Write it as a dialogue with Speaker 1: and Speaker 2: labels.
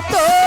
Speaker 1: high গো তো